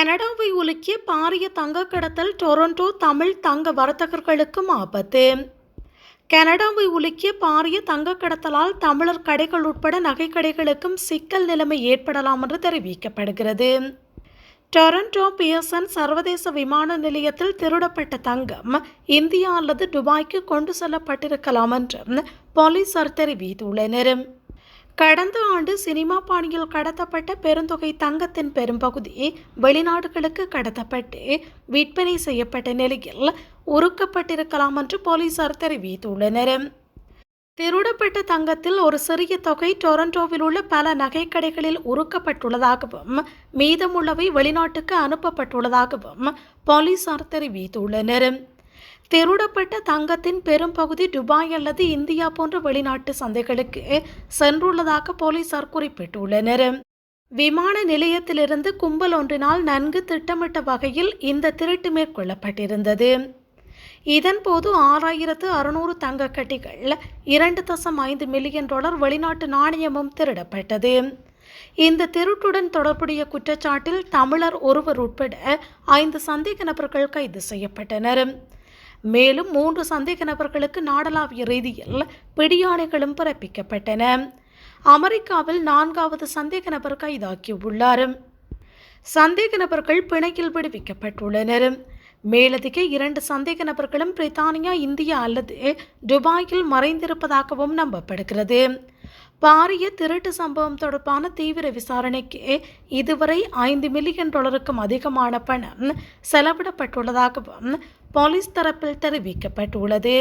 கனடாவை உலுக்கிய பாரிய தங்க கடத்தல் டொரண்டோ தமிழ் தங்க வர்த்தகர்களுக்கும் ஆபத்து. கனடாவை உலுக்கிய பாரிய தங்க கடத்தலால் தமிழர் கடைகள் உட்பட நகைக்கடைகளுக்கும் சிக்கல் நிலைமை ஏற்படலாம் என்று தெரிவிக்கப்படுகிறது. டொரண்டோ பியர்சன் சர்வதேச விமான நிலையத்தில் திருடப்பட்ட தங்கம் இந்தியா அல்லது துபாய்க்கு கொண்டு செல்லப்பட்டிருக்கலாம் என்று போலீசார் தெரிவித்துள்ளனர். கடந்த ஆண்டு சினிமா பாணியில் கடத்தப்பட்ட பெருந்தொகை தங்கத்தின் பெரும்பகுதி வெளிநாடுகளுக்கு கடத்தப்பட்டு விற்பனை செய்யப்பட்ட நிலையில் உருக்கப்பட்டிருக்கலாம் என்று போலீசார் தெரிவித்துள்ளனர். திருடப்பட்ட தங்கத்தில் ஒரு சிறிய தொகை டொரண்டோவில் உள்ள பல நகைக்கடைகளில் உருக்கப்பட்டுள்ளதாகவும் மீதமுள்ளவை வெளிநாட்டுக்கு அனுப்பப்பட்டுள்ளதாகவும் போலீசார் தெரிவித்துள்ளனர். திருடப்பட்ட தங்கத்தின் பெரும்பகுதி துபாய் அல்லது இந்தியா போன்ற வெளிநாட்டு சந்தைகளுக்கு சென்றுள்ளதாக போலீசார் குறிப்பிட்டுள்ளனர். விமான நிலையத்திலிருந்து கும்பல் ஒன்றினால் நன்கு திட்டமிட்ட வகையில் இந்த திருட்டு மேற்கொள்ளப்பட்டிருந்தது. இதன்போது ஆறாயிரத்து அறுநூறு தங்க கட்டிகள் இரண்டு தசம் ஐந்து மில்லியன் டாலர் வெளிநாட்டு நாணயமும் திருடப்பட்டது. இந்த திருட்டுடன் தொடர்புடைய குற்றச்சாட்டில் தமிழர் ஒருவர் உட்பட ஐந்து சந்தேக நபர்கள் கைது செய்யப்பட்டனர். மேலும் மூன்று சந்தேக நபர்களுக்கு நாடளாவிய ரீதியில் பிடியாணைகளும் பிறப்பிக்கப்பட்டன. அமெரிக்காவில் நான்காவது சந்தேக நபர் கைதாகியுள்ளார். சந்தேக நபர்கள் பிணையில் விடுவிக்கப்பட்டுள்ளனர். மேலதிக இரண்டு சந்தேக நபர்களும் பிரித்தானியா இந்தியா அல்லது துபாயில் மறைந்திருப்பதாகவும் நம்பப்படுகிறது. பாரிய திருட்டு சம்பவம் தொடர்பான தீவிர விசாரணைக்கு இதுவரை ஐந்து மில்லியன் டாலருக்கும் அதிகமான பணம் செலவிடப்பட்டுள்ளதாகவும் போலீஸ் தரப்பில் தெரிவிக்கப்பட்டுள்ளது.